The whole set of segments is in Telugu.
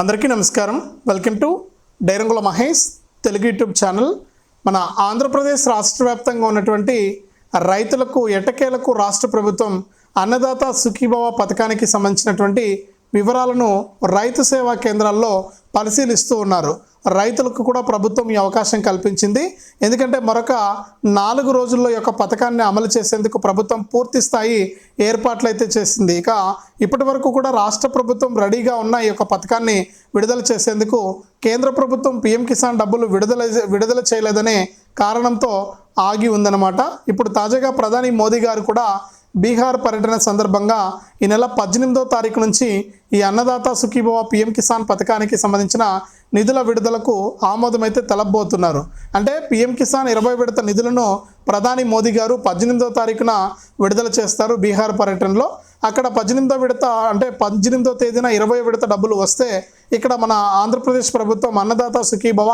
అందరికీ నమస్కారం. వెల్కమ్ టు డైరంగుల మహేష్ తెలుగు యూట్యూబ్ ఛానల్. మన ఆంధ్రప్రదేశ్ రాష్ట్ర వ్యాప్తంగా ఉన్నటువంటి రైతులకు ఎటకేలకు రాష్ట్ర ప్రభుత్వం అన్నదాత సుఖీభవ పథకానికి సంబంధించినటువంటి వివరాలను రైతు సేవా కేంద్రాల్లో పరిశీలిస్తూ ఉన్నారు. రైతులకు కూడా ప్రభుత్వం ఈ అవకాశం కల్పించింది. ఎందుకంటే మరొక నాలుగు రోజుల్లో యొక్క పథకాన్ని అమలు చేసేందుకు ప్రభుత్వం పూర్తి స్థాయి ఏర్పాట్లు అయితే చేసింది. ఇక ఇప్పటి వరకు కూడా రాష్ట్ర ప్రభుత్వం రెడీగా ఉన్న ఈ యొక్క పథకాన్ని విడుదల చేసేందుకు కేంద్ర ప్రభుత్వం పిఎం కిసాన్ డబ్బులు విడుదల విడుదల చేయలేదనే కారణంతో ఆగి ఉందన్నమాట. ఇప్పుడు తాజాగా ప్రధాని మోదీ గారు కూడా బీహార్ పర్యటన సందర్భంగా ఈ నెల పద్దెనిమిదో తారీఖు నుంచి ఈ అన్నదాత సుఖీభవ పిఎం కిసాన్ పథకానికి సంబంధించిన నిధుల విడుదలకు ఆమోదమైతే తలబోతున్నారు. అంటే పిఎం కిసాన్ ఇరవై విడత నిధులను ప్రధాని మోదీ గారు పద్దెనిమిదో తారీఖున విడుదల చేస్తారు బీహార్ పర్యటనలో. అక్కడ పద్దెనిమిదో విడత అంటే పద్దెనిమిదో తేదీన ఇరవై విడత డబ్బులు వస్తే ఇక్కడ మన ఆంధ్రప్రదేశ్ ప్రభుత్వం అన్నదాత సుఖీభవ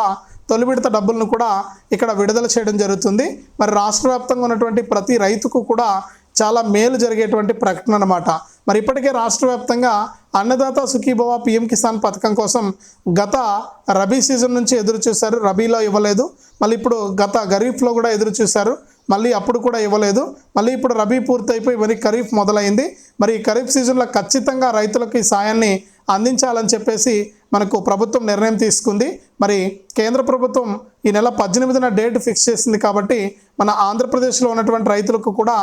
తొలి విడత డబ్బులను కూడా ఇక్కడ విడుదల చేయడం జరుగుతుంది. మరి రాష్ట్ర వ్యాప్తంగా ఉన్నటువంటి ప్రతి రైతుకు కూడా చాలా మేలు జరిగేటువంటి ప్రకటన అనమాట మరి ఇప్పటికే రాష్ట్ర వ్యాప్తంగా అన్నదాత సుఖీభవ పిఎం కిసాన్ పథకం కోసం గత రబీ సీజన్ నుంచి ఎదురు చూశారు. రబీలో ఇవ్వలేదు. మళ్ళీ ఇప్పుడు గత ఖరీఫ్లో కూడా ఎదురు చూశారు. మళ్ళీ అప్పుడు కూడా ఇవ్వలేదు. మళ్ళీ ఇప్పుడు రబీ పూర్తయిపోయి మరి ఖరీఫ్ మొదలైంది. మరి ఈ ఖరీఫ్ సీజన్లో ఖచ్చితంగా రైతులకు ఈ సాయాన్ని అందించాలని చెప్పేసి మనకు ప్రభుత్వం నిర్ణయం తీసుకుంది. మరి కేంద్ర ప్రభుత్వం ఈ నెల పద్దెనిమిదిన డేట్ ఫిక్స్ చేసింది కాబట్టి మన ఆంధ్రప్రదేశ్లో ఉన్నటువంటి రైతులకు కూడా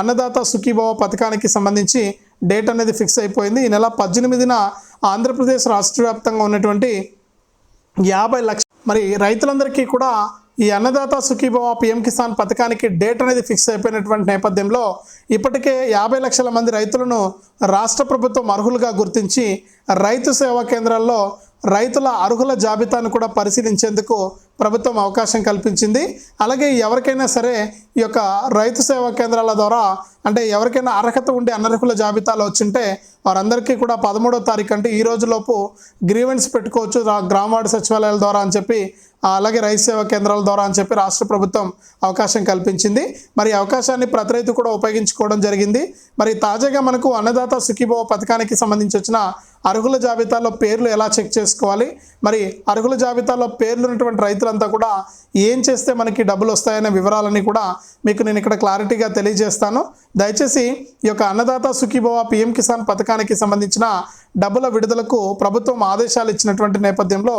అన్నదాత సుఖీభవ పథకానికి సంబంధించి డేట్ అనేది ఫిక్స్ అయిపోయింది. ఈ నెల పద్దెనిమిదిన ఆంధ్రప్రదేశ్ రాష్ట్ర వ్యాప్తంగా ఉన్నటువంటి యాభై లక్ష మరి రైతులందరికీ కూడా ఈ అన్నదాత సుఖీభవ పిఎం కిసాన్ పథకానికి డేట్ అనేది ఫిక్స్ అయిపోయినటువంటి నేపథ్యంలో ఇప్పటికే యాభై లక్షల మంది రైతులను రాష్ట్ర ప్రభుత్వం అర్హులుగా గుర్తించి రైతు సేవా కేంద్రాల్లో రైతుల అర్హుల జాబితాను కూడా పరిశీలించేందుకు ప్రభుత్వం అవకాశం కల్పించింది. అలాగే ఎవరికైనా సరే ఈ యొక్క రైతు సేవా కేంద్రాల ద్వారా అంటే ఎవరికైనా అర్హత ఉండే అనర్హుల జాబితాలో వచ్చింటే వారందరికీ కూడా పదమూడో తారీఖు అంటే ఈ రోజులోపు గ్రీవెన్స్ పెట్టుకోవచ్చు రా- గ్రామవార్డు సచివాలయాల ద్వారా అని చెప్పి అలాగే రైతు సేవా కేంద్రాల ద్వారా అని చెప్పి రాష్ట్ర ప్రభుత్వం అవకాశం కల్పించింది. మరి అవకాశాన్ని ప్రతి రైతు కూడా ఉపయోగించుకోవడం జరిగింది. మరి తాజాగా మనకు అన్నదాత సుఖీభవ పథకానికి సంబంధించి వచ్చిన అర్హుల జాబితాలో పేర్లు ఎలా చెక్ చేసుకోవాలి? మరి అర్హుల జాబితాలో పేర్లు ఉన్నటువంటి రైతులంతా కూడా ఏం చేస్తే మనకి డబ్బులు వస్తాయనే వివరాలని కూడా మీకు నేను ఇక్కడ క్లారిటీగా తెలియజేస్తాను. దయచేసి ఈ యొక్క అన్నదాత సుఖీభవ పిఎం కిసాన్ పథకానికి సంబంధించిన డబ్బుల విడుదలకు ప్రభుత్వం ఆదేశాలు ఇచ్చినటువంటి నేపథ్యంలో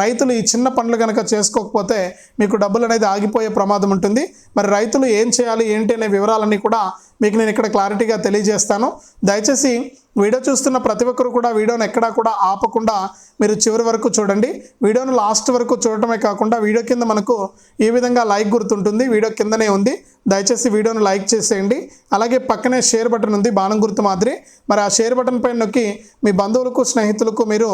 రైతులు ఈ చిన్న పనులు కనుక చేసుకోకపోతే మీకు డబ్బులు అనేది ఆగిపోయే ప్రమాదం ఉంటుంది. మరి రైతులు ఏం చేయాలి ఏంటి అనే వివరాలన్నీ కూడా మీకు నేను ఇక్కడ క్లారిటీగా తెలియజేస్తాను. దయచేసి వీడియో చూస్తున్న ప్రతి ఒక్కరు కూడా వీడియోని ఎక్కడా కూడా ఆపకుండా మీరు చివరి వరకు చూడండి. వీడియోను లాస్ట్ వరకు చూడటమే కాకుండా వీడియో కింద మనకు ఈ విధంగా లైక్ గుర్తుంటుంది. వీడియో కిందనే ఉంది. దయచేసి వీడియోను లైక్ చేసేయండి. అలాగే పక్కనే షేర్ బటన్ ఉంది. బాణం గుర్తు మాదిరి. మరి ఆ షేర్ బటన్ పైన నొక్కి మీ బంధువులకు స్నేహితులకు మీరు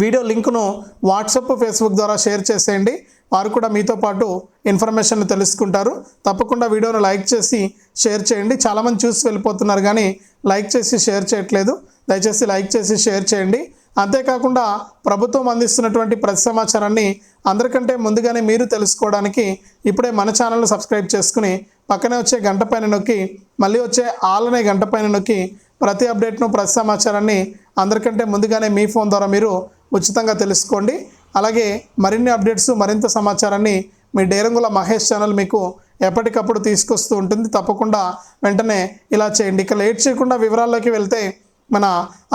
వీడియో లింక్ను వాట్సప్ ఫేస్బుక్ ద్వారా షేర్ చేసేయండి. వారు కూడా మీతో పాటు ఇన్ఫర్మేషన్ తెలుసుకుంటారు. తప్పకుండా వీడియోను లైక్ చేసి షేర్ చేయండి. చాలామంది చూసి వెళ్ళిపోతున్నారు కానీ లైక్ చేసి షేర్ చేయట్లేదు. దయచేసి లైక్ చేసి షేర్ చేయండి. అంతేకాకుండా ప్రభుత్వం అందిస్తున్నటువంటి ప్రతి సమాచారాన్ని అందరికంటే ముందుగానే మీరు తెలుసుకోవడానికి ఇప్పుడే మన ఛానల్ను సబ్స్క్రైబ్ చేసుకుని పక్కనే వచ్చే గంట పైన నొక్కి మళ్ళీ వచ్చే ఆల్ అనే గంట పైన నొక్కి ప్రతి అప్డేట్ను ప్రతి సమాచారాన్ని అందరికంటే ముందుగానే మీ ఫోన్ ద్వారా మీరు ఉచితంగా తెలుసుకోండి. అలాగే మరిన్ని అప్డేట్స్ మరింత సమాచారాన్ని మీ డేరంగుల మహేష్ ఛానల్ మీకు ఎప్పటికప్పుడు తీసుకొస్తూ ఉంటుంది. తప్పకుండా వెంటనే ఇలా చేయండి. ఇక లేట్ చేయకుండా వివరాల్లోకి వెళ్తే మన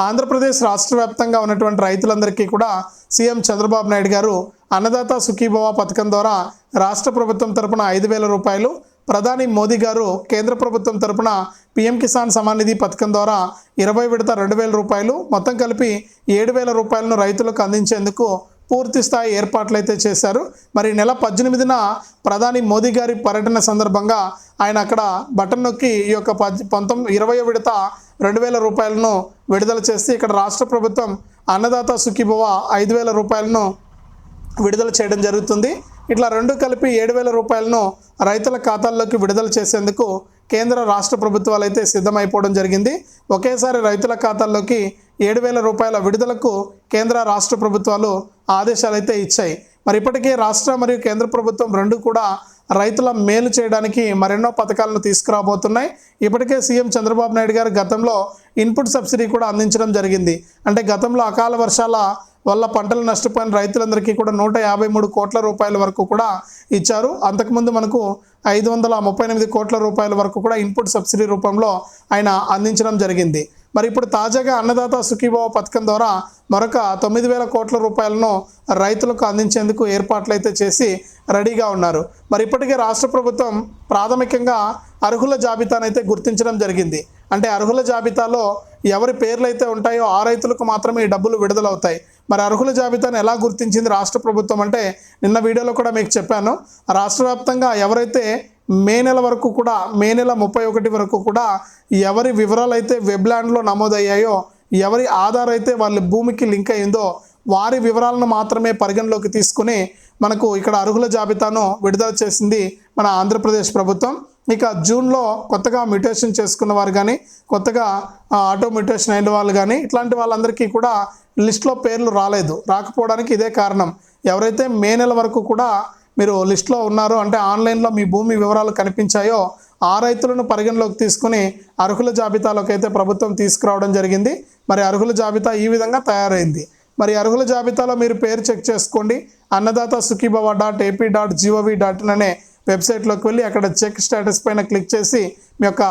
ఆంధ్రప్రదేశ్ రాష్ట్ర వ్యాప్తంగా ఉన్నటువంటి రైతులందరికీ కూడా సీఎం చంద్రబాబు నాయుడు గారు అన్నదాత సుఖీభవ పథకం ద్వారా రాష్ట్ర ప్రభుత్వం తరపున ఐదు వేల రూపాయలు ప్రధాని మోదీ గారు కేంద్ర ప్రభుత్వం తరపున పీఎం కిసాన్ సమాన్ నిధి పథకం ద్వారా ఇరవై విడత రెండు వేల రూపాయలు మొత్తం కలిపి ఏడు వేల రూపాయలను రైతులకు అందించేందుకు పూర్తి స్థాయి ఏర్పాట్లు అయితే చేశారు. మరి నెల పద్దెనిమిదిన ప్రధాని మోదీ గారి పర్యటన సందర్భంగా ఆయన అక్కడ బటన్ నొక్కి ఈ యొక్క పద్ పంతొమ్మిది ఇరవై విడత రెండు వేల రూపాయలను విడుదల చేసి ఇక్కడ రాష్ట్ర ప్రభుత్వం అన్నదాత సుఖీభవ ఐదు వేల రూపాయలను విడుదల చేయడం జరుగుతుంది. ఇట్లా రెండు కలిపి ఏడు వేల రూపాయలను రైతుల ఖాతాల్లోకి విడుదల చేసేందుకు కేంద్ర రాష్ట్ర ప్రభుత్వాలు అయితే సిద్ధమైపోవడం జరిగింది. ఒకేసారి రైతుల ఖాతాల్లోకి ఏడు వేల రూపాయల విడుదలకు కేంద్ర రాష్ట్ర ప్రభుత్వాలు ఆదేశాలు అయితే ఇచ్చాయి. మరి ఇప్పటికే రాష్ట్ర మరియు కేంద్ర ప్రభుత్వం రెండు కూడా రైతుల మేలు చేయడానికి మరెన్నో పథకాలను తీసుకురాబోతున్నాయి. ఇప్పటికే సీఎం చంద్రబాబు నాయుడు గారు గతంలో ఇన్పుట్ సబ్సిడీ కూడా అందించడం జరిగింది. అంటే గతంలో అకాల వర్షాల వల్ల పంటలు నష్టపోయిన రైతులందరికీ కూడా నూట యాభై మూడు కోట్ల రూపాయల వరకు కూడా ఇచ్చారు. అంతకుముందు మనకు ఐదు వందల ముప్పై ఎనిమిది కోట్ల రూపాయల వరకు కూడా ఇన్పుట్ సబ్సిడీ రూపంలో ఆయన అందించడం జరిగింది. మరి ఇప్పుడు తాజాగా అన్నదాత సుఖీభావ పథకం ద్వారా మరొక తొమ్మిది వేల కోట్ల రూపాయలను రైతులకు అందించేందుకు ఏర్పాట్లు అయితే చేసి రెడీగా ఉన్నారు. మరి ఇప్పటికే రాష్ట్ర ప్రభుత్వం ప్రాథమికంగా అర్హుల జాబితాను అయితే గుర్తించడం జరిగింది. అంటే అర్హుల జాబితాలో ఎవరి పేర్లు అయితే ఉంటాయో ఆ రైతులకు మాత్రమే ఈ డబ్బులు విడుదలవుతాయి. మరి అర్హుల జాబితాను ఎలా గుర్తించింది రాష్ట్ర ప్రభుత్వం అంటే నిన్న వీడియోలో కూడా మీకు చెప్పాను. రాష్ట్ర వ్యాప్తంగా ఎవరైతే మే నెల వరకు కూడా మే నెల ముప్పై ఒకటి వరకు కూడా ఎవరి వివరాలు అయితే వెబ్లాండ్లో నమోదయ్యాయో ఎవరి ఆధార్ అయితే వాళ్ళ భూమికి లింక్ అయిందో వారి వివరాలను మాత్రమే పరిగణలోకి తీసుకుని మనకు ఇక్కడ అర్హుల జాబితాను విడుదల చేసింది మన ఆంధ్రప్రదేశ్ ప్రభుత్వం. ఇక జూన్లో కొత్తగా మ్యూటేషన్ చేసుకున్న వారు కానీ కొత్తగా ఆటో మ్యూటేషన్ అయిన వాళ్ళు కానీ ఇట్లాంటి వాళ్ళందరికీ కూడా లిస్ట్లో పేర్లు రాలేదు. రాకపోవడానికి ఇదే కారణం. ఎవరైతే మే నెల వరకు కూడా మీరు లిస్ట్లో ఉన్నారు అంటే ఆన్లైన్లో మీ భూమి వివరాలు కనిపించాయో ఆ రైతులను పరిగణలోకి తీసుకుని అర్హుల జాబితాలోకి అయితే ప్రభుత్వం తీసుకురావడం జరిగింది. మరి అర్హుల జాబితా ఈ విధంగా తయారైంది. మరి అర్హుల జాబితాలో మీరు పేరు చెక్ చేసుకోండి. Annadata Sukhibhava dot AP dot GOV dot in అనే వెబ్సైట్లోకి వెళ్ళి అక్కడ చెక్ స్టేటస్ పైన క్లిక్ చేసి మీ యొక్క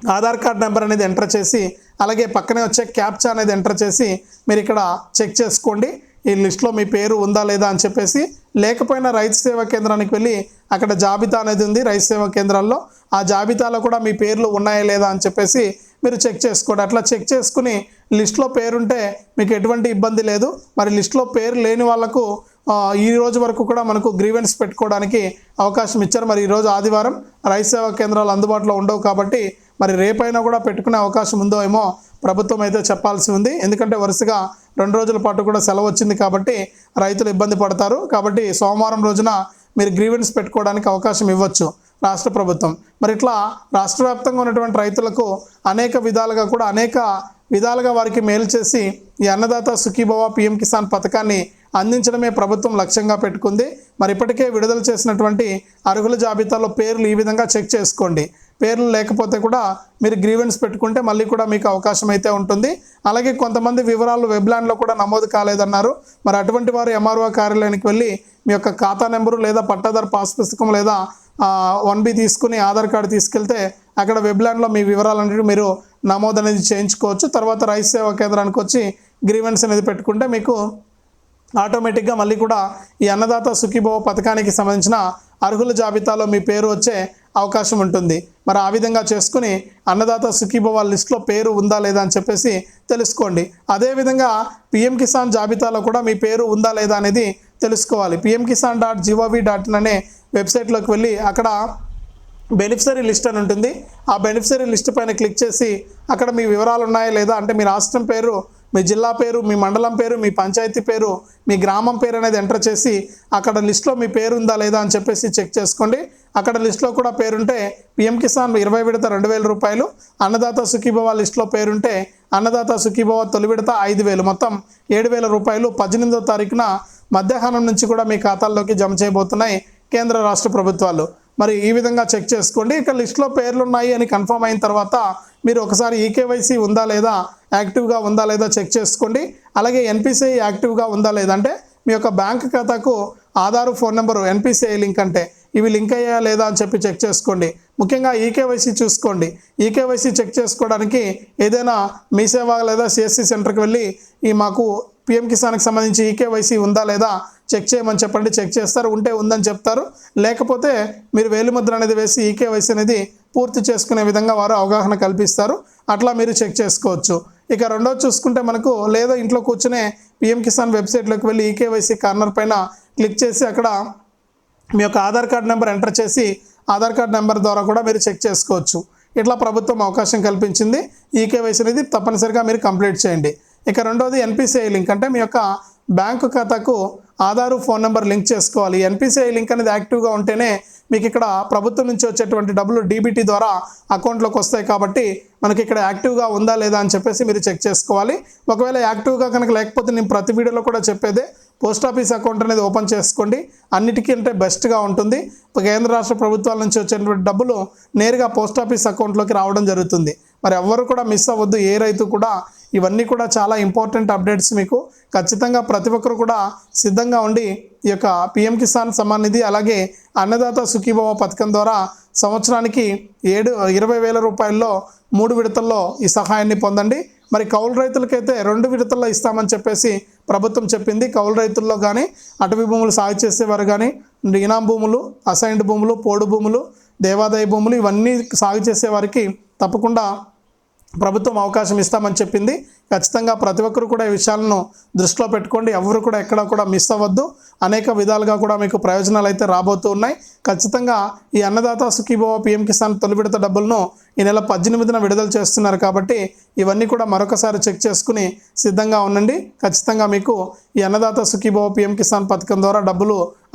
ఆధార్ కార్డ్ నెంబర్ అనేది ఎంటర్ చేసి అలాగే పక్కనే వచ్చే క్యాప్చా అనేది ఎంటర్ చేసి మీరు ఇక్కడ చెక్ చేసుకోండి. ఈ లిస్ట్లో మీ పేరు ఉందా లేదా అని చెప్పేసి లేకపోయినా రైతు సేవా కేంద్రానికి వెళ్ళి అక్కడ జాబితా అనేది ఉంది రైతు సేవా కేంద్రాల్లో. ఆ జాబితాలో కూడా మీ పేర్లు ఉన్నాయా లేదా అని చెప్పేసి మీరు చెక్ చేసుకోండి. అట్లా చెక్ చేసుకుని లిస్ట్లో పేరుంటే మీకు ఎటువంటి ఇబ్బంది లేదు. మరి లిస్ట్లో పేరు లేని వాళ్ళకు ఈ రోజు వరకు కూడా మనకు గ్రీవెన్స్ పెట్టుకోవడానికి అవకాశం ఇచ్చారు. మరి ఈరోజు ఆదివారం రైతు సేవా కేంద్రాలు అందుబాటులో ఉండవు కాబట్టి మరి రేపైనా కూడా పెట్టుకునే అవకాశం ఉందో ఏమో ప్రభుత్వం అయితే చెప్పాల్సి ఉంది. ఎందుకంటే వరుసగా రెండు రోజుల పాటు కూడా సెలవు వచ్చింది కాబట్టి రైతులు ఇబ్బంది పడతారు. కాబట్టి సోమవారం రోజున మీరు గ్రీవెన్స్ పెట్టుకోవడానికి అవకాశం ఇవ్వచ్చు రాష్ట్ర ప్రభుత్వం. మరి ఇట్లా రాష్ట్ర వ్యాప్తంగా ఉన్నటువంటి రైతులకు అనేక విధాలుగా కూడా అనేక విధాలుగా వారికి మేలు చేసి ఈ అన్నదాత సుఖీభవ పిఎం కిసాన్ పథకాన్ని అందించడమే ప్రభుత్వం లక్ష్యంగా పెట్టుకుంది. మరి ఇప్పటికే విడుదల చేసినటువంటి అర్హుల జాబితాలో పేర్లు ఈ విధంగా చెక్ చేసుకోండి. పేర్లు లేకపోతే కూడా మీరు గ్రీవెన్స్ పెట్టుకుంటే మళ్ళీ కూడా మీకు అవకాశం అయితే ఉంటుంది. అలాగే కొంతమంది వివరాలు వెబ్లాండ్లో కూడా నమోదు కాలేదన్నారు. మరి అటువంటి వారు ఎంఆర్ఓ కార్యాలయానికి వెళ్ళి మీ యొక్క ఖాతా నెంబరు లేదా పట్టాదారు పాస్ పుస్తకం లేదా వన్ బి తీసుకుని ఆధార్ కార్డు తీసుకెళ్తే అక్కడ వెబ్లాండ్లో మీ వివరాలన్నిటి మీరు నమోదు అనేది చేయించుకోవచ్చు. తర్వాత రైతు సేవా కేంద్రానికి వచ్చి గ్రీవెన్స్ అనేది పెట్టుకుంటే మీకు ఆటోమేటిక్గా మళ్ళీ కూడా ఈ అన్నదాత సుఖీభవ పథకానికి సంబంధించిన అర్హుల జాబితాలో మీ పేరు వచ్చే అవకాశం ఉంటుంది. మరి ఆ విధంగా చేసుకుని అన్నదాత సుఖీభవ లిస్ట్లో పేరు ఉందా లేదా అని చెప్పేసి తెలుసుకోండి. అదేవిధంగా పిఎం కిసాన్ జాబితాలో కూడా మీ పేరు ఉందా లేదా అనేది తెలుసుకోవాలి. PM Kisan dot GOV dot in అనే వెబ్సైట్లోకి వెళ్ళి అక్కడ బెనిఫిషరీ లిస్ట్ అని ఉంటుంది. ఆ బెనిఫిషరీ లిస్ట్ పైన క్లిక్ చేసి అక్కడ మీ వివరాలు ఉన్నాయా లేదా అంటే మీ రాష్ట్రం పేరు మీ జిల్లా పేరు మీ మండలం పేరు మీ పంచాయతీ పేరు మీ గ్రామం పేరు అనేది ఎంటర్ చేసి అక్కడ లిస్ట్లో మీ పేరు ఉందా లేదా అని చెప్పేసి చెక్ చేసుకోండి. అక్కడ లిస్ట్లో కూడా పేరుంటే పిఎం కిసాన్ ఇరవై విడత రెండు వేల రూపాయలు అన్నదాత సుఖీభవ లిస్ట్లో పేరుంటే అన్నదాత సుఖీభవ తొలి విడత ఐదు వేలు. మొత్తం ఏడు వేల రూపాయలు పద్దెనిమిదో తారీఖున మధ్యాహ్నం నుంచి కూడా మీ ఖాతాల్లోకి జమ చేయబోతున్నాయి కేంద్ర రాష్ట్ర ప్రభుత్వాలు. మరి ఈ విధంగా చెక్ చేసుకోండి. ఇక లిస్ట్లో పేర్లు ఉన్నాయి అని కన్ఫర్మ్ అయిన తర్వాత మీరు ఒకసారి ఈకేవైసీ ఉందా లేదా యాక్టివ్గా ఉందా లేదా చెక్ చేసుకోండి. అలాగే ఎన్పిసిఐ యాక్టివ్గా ఉందా లేదా అంటే మీ యొక్క బ్యాంక్ ఖాతాకు Aadhaar phone number NPCI link అంటే ఇవి లింక్ అయ్యా లేదా అని చెప్పి చెక్ చేసుకోండి. ముఖ్యంగా ఈకేవైసీ చూసుకోండి. ఈకేవైసీ చెక్ చేసుకోవడానికి ఏదైనా మీ సేవ లేదా సిఎస్సి సెంటర్కి వెళ్ళి ఈ మాకు పిఎం కిసాన్కి సంబంధించి ఈకేవైసీ ఉందా లేదా చెక్ చేయమని చెప్పండి. చెక్ చేస్తారు ఉంటే ఉందని చెప్తారు. లేకపోతే మీరు వేలిముద్ర అనేది వేసి ఈకేవైసీ అనేది పూర్తి చేసుకునే విధంగా వారు అవగాహన కల్పిస్తారు. అట్లా మీరు చెక్ చేసుకోవచ్చు. ఇక రెండోది చూసుకుంటే మనకు లేదా ఇంట్లో కూర్చునే పిఎం కిసాన్ వెబ్సైట్లోకి వెళ్ళి ఈకేవైసీ కార్నర్ పైన క్లిక్ చేసి అక్కడ మీ యొక్క ఆధార్ కార్డ్ నెంబర్ ఎంటర్ చేసి ఆధార్ కార్డ్ నెంబర్ ద్వారా కూడా మీరు చెక్ చేసుకోవచ్చు. ఇట్లా ప్రభుత్వం అవకాశం కల్పించింది. ఈకేవైసీ అనేది తప్పనిసరిగా మీరు కంప్లీట్ చేయండి. ఇక రెండోది ఎన్పిసిఐ లింక్. అంటే మీ యొక్క బ్యాంకు ఖాతాకు ఆధారు ఫోన్ నెంబర్ లింక్ చేసుకోవాలి. ఎన్పిసిఐ లింక్ అనేది యాక్టివ్గా ఉంటేనే మీకు ఇక్కడ ప్రభుత్వం నుంచి వచ్చేటువంటి డబ్బులు డీబీటీ ద్వారా అకౌంట్లోకి వస్తాయి కాబట్టి మనకి ఇక్కడ యాక్టివ్గా ఉందా లేదా అని చెప్పేసి మీరు చెక్ చేసుకోవాలి. ఒకవేళ యాక్టివ్గా కనుక లేకపోతే నేను ప్రతి వీడియోలో కూడా చెప్పేదే పోస్ట్ ఆఫీస్ అకౌంట్ అనేది ఓపెన్ చేసుకోండి. అన్నిటికంటే బెస్ట్గా ఉంటుంది. కేంద్ర రాష్ట్ర ప్రభుత్వాల నుంచి వచ్చేటువంటి డబ్బులు నేరుగా పోస్ట్ ఆఫీస్ అకౌంట్లోకి రావడం జరుగుతుంది. మరి ఎవ్వరు కూడా మిస్ అవ్వద్దు. ఏ రైతు కూడా ఇవన్నీ కూడా చాలా ఇంపార్టెంట్ అప్డేట్స్ మీకు. ఖచ్చితంగా ప్రతి ఒక్కరు కూడా సిద్ధంగా ఉండి ఈ యొక్క పిఎం కిసాన్ సమ్మాన్ నిధి అలాగే అన్నదాత సుఖీభవ పథకం ద్వారా సంవత్సరానికి ఏడు ఇరవై వేల రూపాయల్లో మూడు విడతల్లో ఈ సహాయాన్ని పొందండి. మరి కౌలు రైతులకైతే రెండు విడతల్లో ఇస్తామని చెప్పేసి ప్రభుత్వం చెప్పింది. కౌలు రైతుల్లో కానీ అటవీ భూములు సాగు చేసేవారు కానీ ఇనాం భూములు అసైన్డ్ భూములు పోడు భూములు దేవాదాయ భూములు ఇవన్నీ సాగు చేసే వారికి తప్పకుండా ప్రభుత్వం అవకాశం ఇస్తామని చెప్పింది. ఖచ్చితంగా ప్రతి ఒక్కరు కూడా ఈ విషయాలను దృష్టిలో పెట్టుకోండి. ఎవరు కూడా ఎక్కడ కూడా మిస్ అవ్వద్దు. అనేక విధాలుగా కూడా మీకు ప్రయోజనాలు అయితే రాబోతూ ఉన్నాయి. ఖచ్చితంగా ఈ అన్నదాత సుఖీభవ పిఎం కిసాన్ తొలి విడత డబ్బులను ఈ నెల పద్దెనిమిదిన విడుదల చేస్తున్నారు కాబట్టి ఇవన్నీ కూడా మరొకసారి చెక్ చేసుకుని సిద్ధంగా ఉండండి. ఖచ్చితంగా మీకు ఈ అన్నదాత సుఖీభవ పిఎం కిసాన్ పథకం ద్వారా డబ్బులు